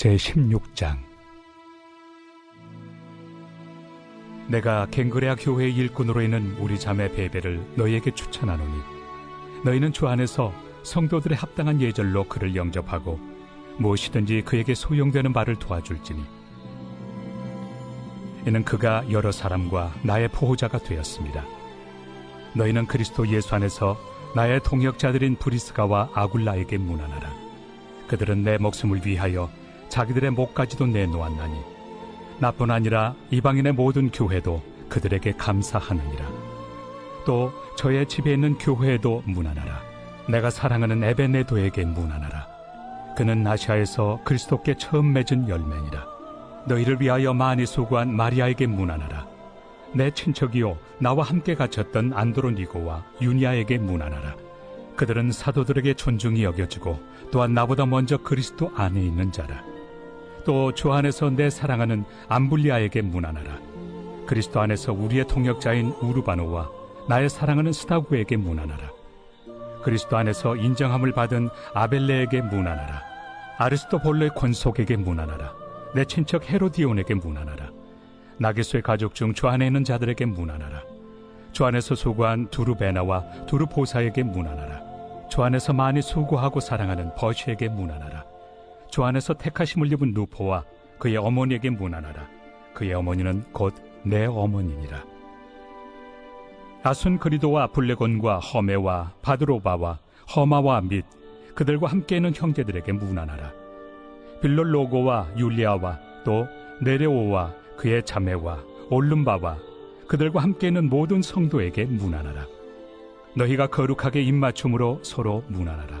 제16장 내가 갱그레아 교회 일꾼으로 있는 우리 자매 베베를 너희에게 추천하노니 너희는 주 안에서 성도들의 합당한 예절로 그를 영접하고 무엇이든지 그에게 소용되는 바를 도와줄지니 이는 그가 여러 사람과 나의 보호자가 되었습니다. 너희는 그리스도 예수 안에서 나의 동역자들인 브리스가와 아굴라에게 문안하라. 그들은 내 목숨을 위하여 자기들의 목까지도 내놓았나니 나뿐 아니라 이방인의 모든 교회도 그들에게 감사하느니라. 또 저의 집에 있는 교회에도 문안하라. 내가 사랑하는 에베네도에게 문안하라. 그는 아시아에서 그리스도께 처음 맺은 열매니라. 너희를 위하여 많이 수고한 마리아에게 문안하라. 내 친척이요 나와 함께 갇혔던 안드로니고와 유니아에게 문안하라. 그들은 사도들에게 존중이 여겨지고 또한 나보다 먼저 그리스도 안에 있는 자라. 또 주 안에서 내 사랑하는 암블리아에게 문안하라. 그리스도 안에서 우리의 통역자인 우르바노와 나의 사랑하는 스타구에게 문안하라. 그리스도 안에서 인정함을 받은 아벨레에게 문안하라. 아리스토볼로의 권속에게 문안하라. 내 친척 헤로디온에게 문안하라. 나게수의 가족 중 주 안에 있는 자들에게 문안하라. 주 안에서 수고한 두루베나와 두루보사에게 문안하라. 주 안에서 많이 수고하고 사랑하는 버시에게 문안하라. 주 안에서 택하심을 입은 루포와 그의 어머니에게 문안하라. 그의 어머니는 곧 내 어머니니라. 아순 그리도와 블레곤과 허메와 바드로바와 허마와 및 그들과 함께 있는 형제들에게 문안하라. 빌롤로고와 율리아와 또 네레오와 그의 자매와 올름바와 그들과 함께 있는 모든 성도에게 문안하라. 너희가 거룩하게 입맞춤으로 서로 문안하라.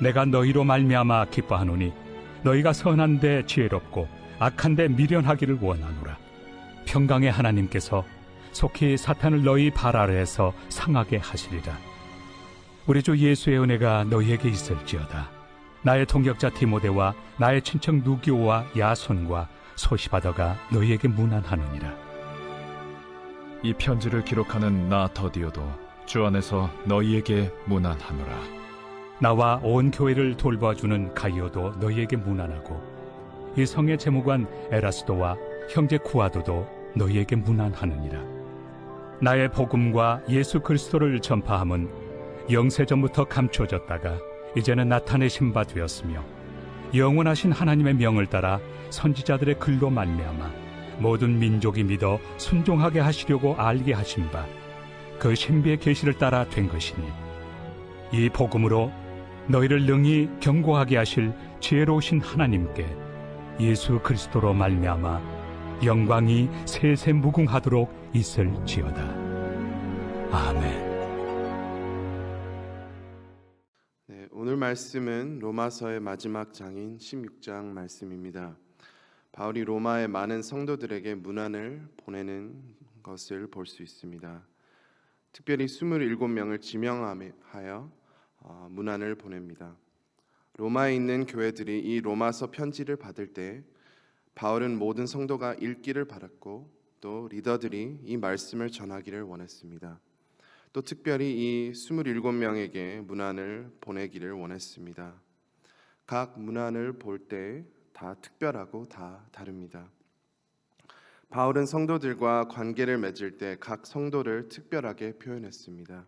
내가 너희로 말미암아 기뻐하노니 너희가 선한데 지혜롭고 악한데 미련하기를 원하노라. 평강의 하나님께서 속히 사탄을 너희 발 아래에서 상하게 하시리라. 우리 주 예수의 은혜가 너희에게 있을지어다. 나의 동역자 디모데와 나의 친척 누기오와 야손과 소시바더가 너희에게 문안하느니라. 이 편지를 기록하는 나 더디오도 주 안에서 너희에게 문안하노라. 나와 온 교회를 돌봐주는 가이오도 너희에게 문안하고 이 성의 재무관 에라스도와 형제 쿠아도도 너희에게 문안하느니라. 나의 복음과 예수 그리스도를 전파함은 영세 전부터 감춰졌다가 이제는 나타내신 바 되었으며 영원하신 하나님의 명을 따라 선지자들의 글로 말미암아 모든 민족이 믿어 순종하게 하시려고 알게 하신 바 그 신비의 계시를 따라 된 것이니 이 복음으로 너희를 능히 경고하게 하실 지혜로우신 하나님께 예수 그리스도로 말미암아 영광이 세세 무궁하도록 있을지어다. 아멘. 네, 오늘 말씀은 로마서의 마지막 장인 16장 말씀입니다. 바울이 로마의 많은 성도들에게 문안을 보내는 것을 볼 수 있습니다. 특별히 27명을 지명하여 어, 문안을 보냅니다. 로마에 있는 교회들이 이 로마서 편지를 받을 때 바울은 모든 성도가 읽기를 바랐고 또 리더들이 이 말씀을 전하기를 원했습니다. 또 특별히 이 27명에게 문안을 보내기를 원했습니다. 각 문안을 볼 때 다 특별하고 다 다릅니다. 바울은 성도들과 관계를 맺을 때 각 성도를 특별하게 표현했습니다.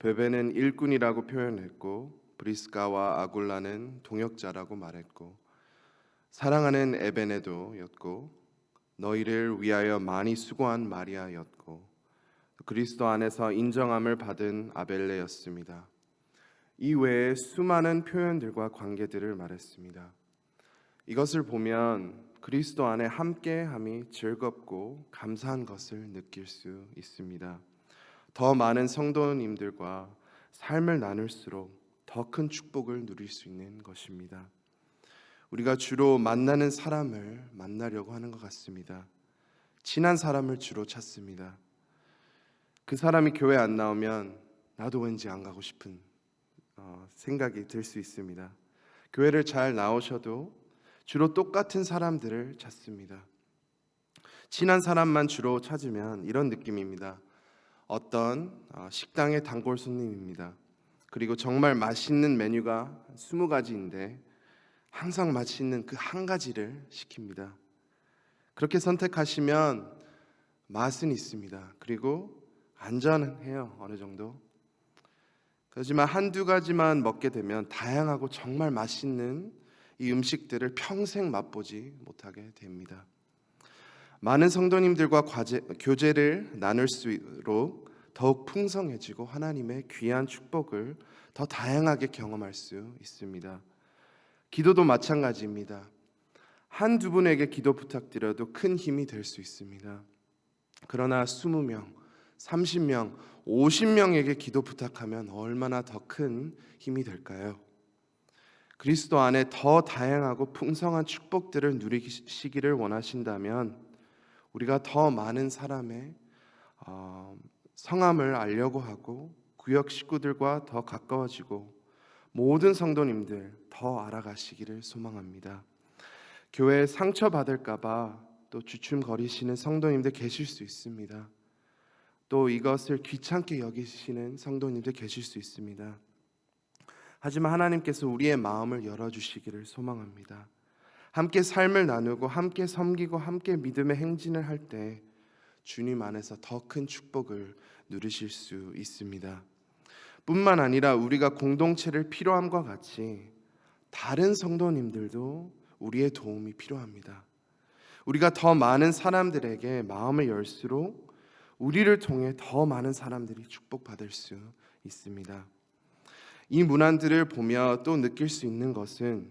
베베는 일꾼이라고 표현했고 브리스가와 아굴라는 동역자라고 말했고 사랑하는 에베네도였고 너희를 위하여 많이 수고한 마리아였고 그리스도 안에서 인정함을 받은 아벨레였습니다. 이 외에 수많은 표현들과 관계들을 말했습니다. 이것을 보면 그리스도 안에 함께함이 즐겁고 감사한 것을 느낄 수 있습니다. 더 많은 성도님들과 삶을 나눌수록 더 큰 축복을 누릴 수 있는 것입니다. 우리가 주로 만나는 사람을 만나려고 하는 것 같습니다. 친한 사람을 주로 찾습니다. 그 사람이 교회 안 나오면 나도 왠지 안 가고 싶은 어, 생각이 들 수 있습니다. 교회를 잘 나오셔도 주로 똑같은 사람들을 찾습니다. 친한 사람만 주로 찾으면 이런 느낌입니다. 어떤 어, 식당의 단골 손님입니다. 그리고 정말 맛있는 메뉴가 20가지인데 항상 맛있는 그 한 가지를 시킵니다. 그렇게 선택하시면 맛은 있습니다. 그리고 안전해요. 어느 정도. 그렇지만 한두 가지만 먹게 되면 다양하고 정말 맛있는 이 음식들을 평생 맛보지 못하게 됩니다. 많은 성도님들과 과제, 교제를 나눌 수록 더욱 풍성해지고 하나님의 귀한 축복을 더 다양하게 경험할 수 있습니다. 기도도 마찬가지입니다. 한두 분에게 기도 부탁드려도 큰 힘이 될 수 있습니다. 그러나 20명, 30명, 50명에게 기도 부탁하면 얼마나 더 큰 힘이 될까요? 그리스도 안에 더 다양하고 풍성한 축복들을 누리시기를 원하신다면 우리가 더 많은 사람의 어, 성함을 알려고 하고 구역 식구들과 더 가까워지고 모든 성도님들 더 알아가시기를 소망합니다. 교회에 상처 받을까봐 또 주춤거리시는 성도님들 계실 수 있습니다. 또 이것을 귀찮게 여기시는 성도님들 계실 수 있습니다. 하지만 하나님께서 우리의 마음을 열어주시기를 소망합니다. 함께 삶을 나누고 함께 섬기고 함께 믿음의 행진을 할 때 주님 안에서 더 큰 축복을 누리실 수 있습니다. 뿐만 아니라 우리가 공동체를 필요함과 같이 다른 성도님들도 우리의 도움이 필요합니다. 우리가 더 많은 사람들에게 마음을 열수록 우리를 통해 더 많은 사람들이 축복받을 수 있습니다. 이 문안들을 보며 또 느낄 수 있는 것은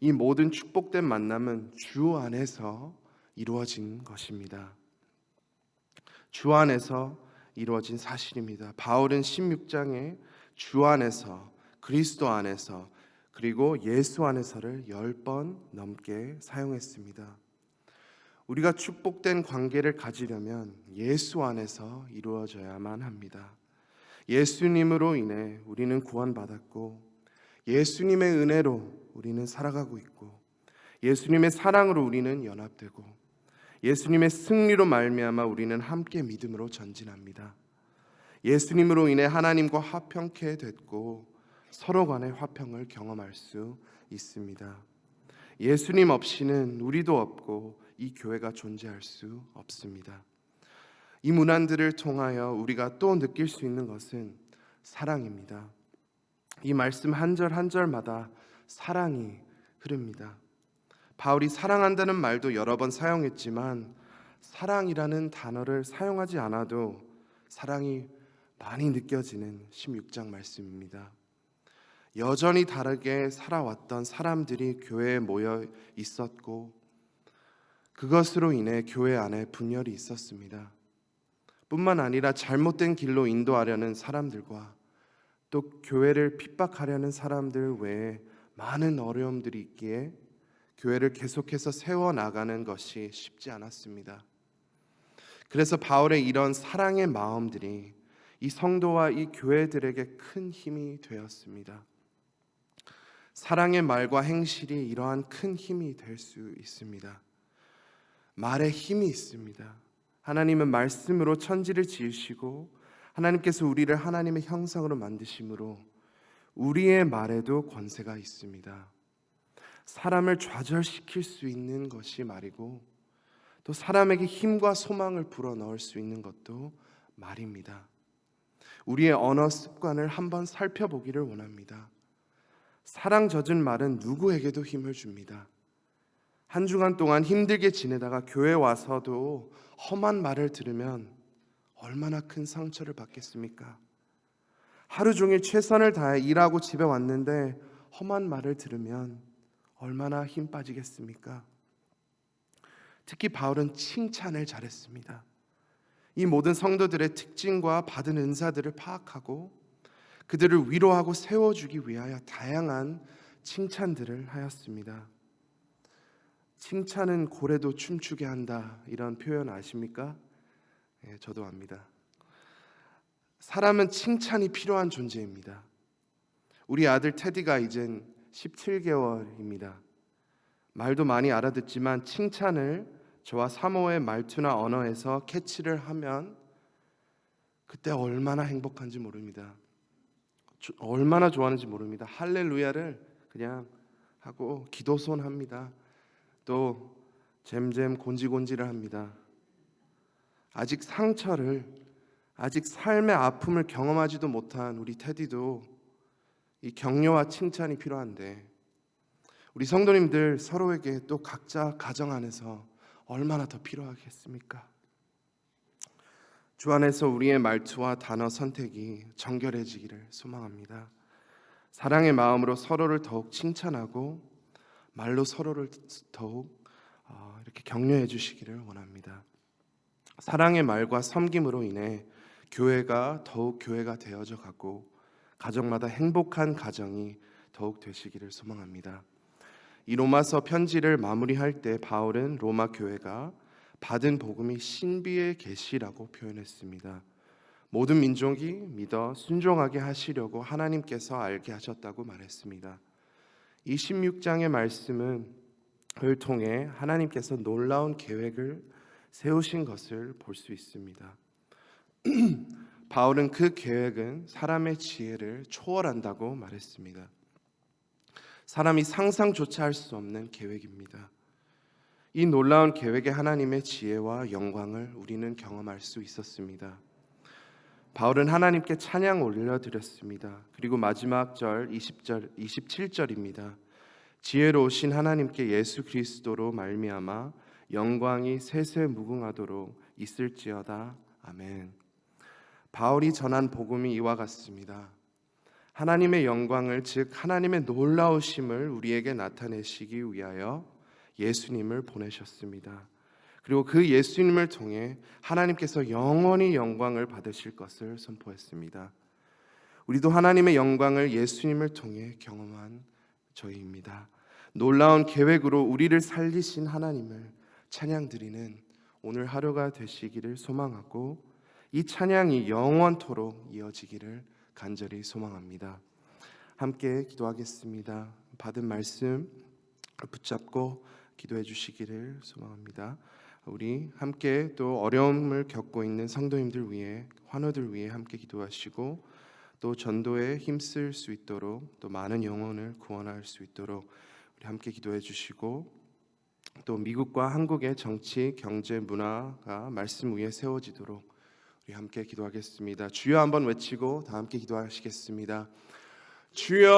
이 모든 축복된 만남은 주 안에서 이루어진 것입니다. 주 안에서 이루어진 사실입니다. 바울은 16장에 주 안에서 그리스도 안에서 그리고 예수 안에서를 10번 넘게 사용했습니다. 우리가 축복된 관계를 가지려면 예수 안에서 이루어져야만 합니다. 예수님으로 인해 우리는 구원받았고 예수님의 은혜로 우리는 살아가고 있고 예수님의 사랑으로 우리는 연합되고 예수님의 승리로 말미암아 우리는 함께 믿음으로 전진합니다. 예수님으로 인해 하나님과 화평케 됐고 서로 간의 화평을 경험할 수 있습니다. 예수님 없이는 우리도 없고 이 교회가 존재할 수 없습니다. 이 문안들을 통하여 우리가 또 느낄 수 있는 것은 사랑입니다. 이 말씀 한 절 한 절마다 사랑이 흐릅니다. 바울이 사랑한다는 말도 여러 번 사용했지만 사랑이라는 단어를 사용하지 않아도 사랑이 많이 느껴지는 16장 말씀입니다. 여전히 다르게 살아왔던 사람들이 교회에 모여 있었고 그것으로 인해 교회 안에 분열이 있었습니다. 뿐만 아니라 잘못된 길로 인도하려는 사람들과 또 교회를 핍박하려는 사람들 외에 많은 어려움들이 있기에 교회를 계속해서 세워 나가는 것이 쉽지 않았습니다. 그래서 바울의 이런 사랑의 마음들이 이 성도와 이 교회들에게 큰 힘이 되었습니다. 사랑의 말과 행실이 이러한 큰 힘이 될 수 있습니다. 말에 힘이 있습니다. 하나님은 말씀으로 천지를 지으시고 하나님께서 우리를 하나님의 형상으로 만드심으로 우리의 말에도 권세가 있습니다. 사람을 좌절시킬 수 있는 것이 말이고 또 사람에게 힘과 소망을 불어 넣을 수 있는 것도 말입니다. 우리의 언어 습관을 한번 살펴보기를 원합니다. 사랑 젖은 말은 누구에게도 힘을 줍니다. 한 주간 동안 힘들게 지내다가 교회 와서도 험한 말을 들으면 얼마나 큰 상처를 받겠습니까? 하루 종일 최선을 다해 일하고 집에 왔는데 험한 말을 들으면 얼마나 힘 빠지겠습니까? 특히 바울은 칭찬을 잘했습니다. 이 모든 성도들의 특징과 받은 은사들을 파악하고 그들을 위로하고 세워주기 위하여 다양한 칭찬들을 하였습니다. 칭찬은 고래도 춤추게 한다 이런 표현 아십니까? 예, 저도 압니다. 사람은 칭찬이 필요한 존재입니다. 우리 아들 테디가 이젠 17개월입니다. 말도 많이 알아듣지만 칭찬을 저와 사모의 말투나 언어에서 캐치를 하면 그때 얼마나 행복한지 모릅니다. 조- 얼마나 좋아하는지 모릅니다. 할렐루야를 그냥 하고 기도손 합니다. 또 잼잼 곤지곤지를 합니다. 아직 상처를 아직 삶의 아픔을 경험하지도 못한 우리 테디도 이 격려와 칭찬이 필요한데 우리 성도님들 서로에게 또 각자 가정 안에서 얼마나 더 필요하겠습니까? 주 안에서 우리의 말투와 단어 선택이 정결해지기를 소망합니다. 사랑의 마음으로 서로를 더욱 칭찬하고 말로 서로를 더욱 어, 이렇게 격려해 주시기를 원합니다. 사랑의 말과 섬김으로 인해 교회가 더욱 교회가 되어져 가고 가정마다 행복한 가정이 더욱 되시기를 소망합니다. 이 로마서 편지를 마무리할 때 바울은 로마 교회가 받은 복음이 신비의 계시라고 표현했습니다. 모든 민족이 믿어 순종하게 하시려고 하나님께서 알게 하셨다고 말했습니다. 이 16장의 말씀은 을 통해 하나님께서 놀라운 계획을 세우신 것을 볼 수 있습니다. 바울은 그 계획은 사람의 지혜를 초월한다고 말했습니다. 사람이 상상조차 할 수 없는 계획입니다. 이 놀라운 계획의 하나님의 지혜와 영광을 우리는 경험할 수 있었습니다. 바울은 하나님께 찬양 올려드렸습니다. 그리고 마지막 절 20절 27절입니다. 지혜로우신 하나님께 예수 그리스도로 말미암아 영광이 세세 무궁하도록 있을지어다. 아멘. 바울이 전한 복음이 이와 같습니다. 하나님의 영광을 즉 하나님의 놀라우심을 우리에게 나타내시기 위하여 예수님을 보내셨습니다. 그리고 그 예수님을 통해 하나님께서 영원히 영광을 받으실 것을 선포했습니다. 우리도 하나님의 영광을 예수님을 통해 경험한 저희입니다. 놀라운 계획으로 우리를 살리신 하나님을 찬양 드리는 오늘 하루가 되시기를 소망하고 이 찬양이 영원토록 이어지기를 간절히 소망합니다. 함께 기도하겠습니다. 받은 말씀 붙잡고 기도해 주시기를 소망합니다. 우리 함께 또 어려움을 겪고 있는 성도님들 위해 환우들 위해 함께 기도하시고 또 전도에 힘쓸 수 있도록 또 많은 영혼을 구원할 수 있도록 우리 함께 기도해 주시고 또 미국과 한국의 정치, 경제, 문화가 말씀 위에 세워지도록 우리 함께 기도하겠습니다. 주여 한번 외치고 다 함께 기도하시겠습니다. 주여